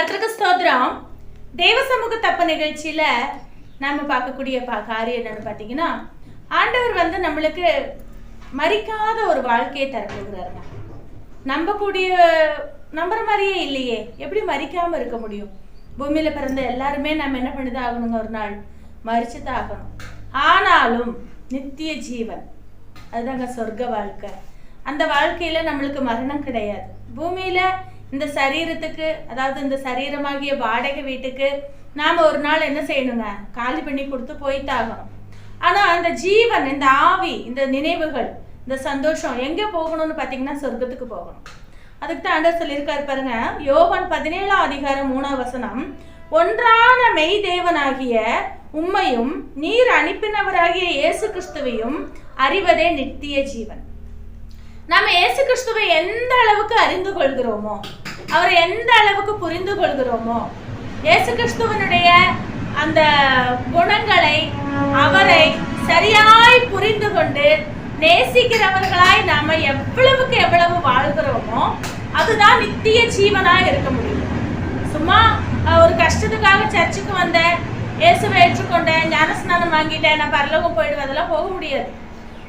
கர்த்தருக்கு ஸ்தோத்திரம். தேவ சமூக தப்ப நிகழ்ச்சியில நாம பார்க்கக்கூடிய பா- காரியம் என்னன்னு பார்த்தீங்கன்னா ஆண்டவர் வந்து நம்மளுக்கு மறிக்காத ஒரு வாழ்க்கையை தரப்போகிறாருங்க. நம்பக்கூடிய நம்புற மாதிரியே இல்லையே. எப்படி மறிக்காம இருக்க முடியும்? பூமியில பிறந்த எல்லாருமே நம்ம என்ன பண்ணிதான் ஆகணுங்க? ஒரு நாள் மறிச்சுதான் ஆகணும். ஆனாலும் நித்திய ஜீவன். அதுதாங்க சொர்க்க வாழ்க்கை. அந்த வாழ்க்கையில நம்மளுக்கு மரணம் கிடையாது. பூமியில இந்த சரீரத்துக்கு அதாவது இந்த சரீரமாகிய வாடகை வீட்டுக்கு நாம் ஒரு நாள் என்ன செய்யணுங்க? காலி பண்ணி கொடுத்து போய்த்தாகணும். ஆனால் அந்த ஜீவன் இந்த ஆவி இந்த நினைவுகள் இந்த சந்தோஷம் எங்கே போகணும்னு பார்த்தீங்கன்னா சொர்க்கத்துக்கு போகணும். அதுக்கு தான் ஆண்டவர் சொல்லியிருக்காரு பாருங்க யோகன் பதினேழாம் அதிகாரம் மூணாம் வசனம் ஒன்றான மெய் தேவனாகிய உம்மையும் நீர் அனுப்பினவராகிய இயேசு கிறிஸ்துவையும் அறிவதே நித்திய ஜீவன். நாம இயேசு கிறிஸ்துவை எந்த அளவுக்கு அறிந்து கொள்கிறோமோ அவரை எந்த அளவுக்கு புரிந்து கொள்கிறோமோ இயேசு கிறிஸ்துவனுடைய அந்த குணங்களை அவரை சரியாய் புரிந்து கொண்டு நேசிக்கிறவர்களாய் நாம எவ்வளவுக்கு எவ்வளவு வாழ்கிறோமோ அதுதான் நித்திய ஜீவனாய் இருக்க முடியும். சும்மா ஒரு கஷ்டத்துக்காக சர்ச்சுக்கு வந்தேன் இயேசுவை ஏற்றுக்கொண்டேன் ஞானஸ்நானம் வாங்கிட்டேன் நான் பரலோகம் போயிடுவேன் அதெல்லாம் போக முடியாது.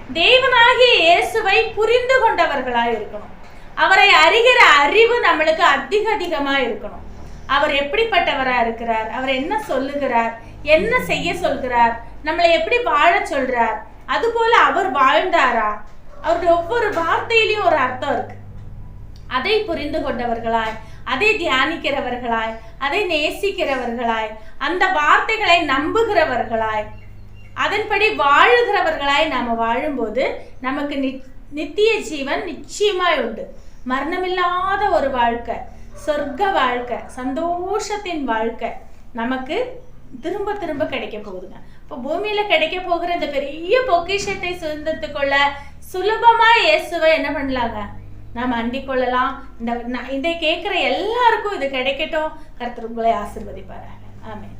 தேவனாகிய இயேசுவை புரிந்து கொண்டவர்களா இருக்கணும். அவரை அறிகிற அறிவு நம்மளுக்கு அதிக அதிகமா இருக்கணும். அவர் எப்படிப்பட்டவரா இருக்கிறார்? அவர் என்ன சொல்லுகிறார்? என்ன செய்ய சொல்கிறார்? நம்மளை எப்படி வாழ சொல்றார்? அதுபோல அவர் வாழ்ந்தாரா? அவருடைய ஒவ்வொரு வார்த்தையிலையும் ஒரு அர்த்தம் இருக்கு. அதை புரிந்து கொண்டவர்களாய் அதை தியானிக்கிறவர்களாய் அதை நேசிக்கிறவர்களாய் அந்த வார்த்தைகளை நம்புகிறவர்களாய் அதன்படி வாழுகிறவர்களாய் நாம வாழும்போது நமக்கு நி- நித்திய ஜீவன் நிச்சயமாய் உண்டு. மரணமில்லாத ஒரு வாழ்க்கை சொர்க்க வாழ்க்கை சந்தோஷத்தின் வாழ்க்கை நமக்கு திரும்ப திரும்ப கிடைக்க போகுதுங்க. இப்போ பூமியில கிடைக்க போகிற இந்த பெரிய பொக்கிஷத்தை சுதந்திரத்துக் கொள்ள சுலபமா இயேசுவை என்ன பண்ணலாங்க? நாம் அண்டிக் கொள்ளலாம். இந்த நான் இதை கேட்குற எல்லாருக்கும் இது கிடைக்கட்டும். கர்த்தர் உங்களை ஆசிர்வதிப்பாராக. ஆமே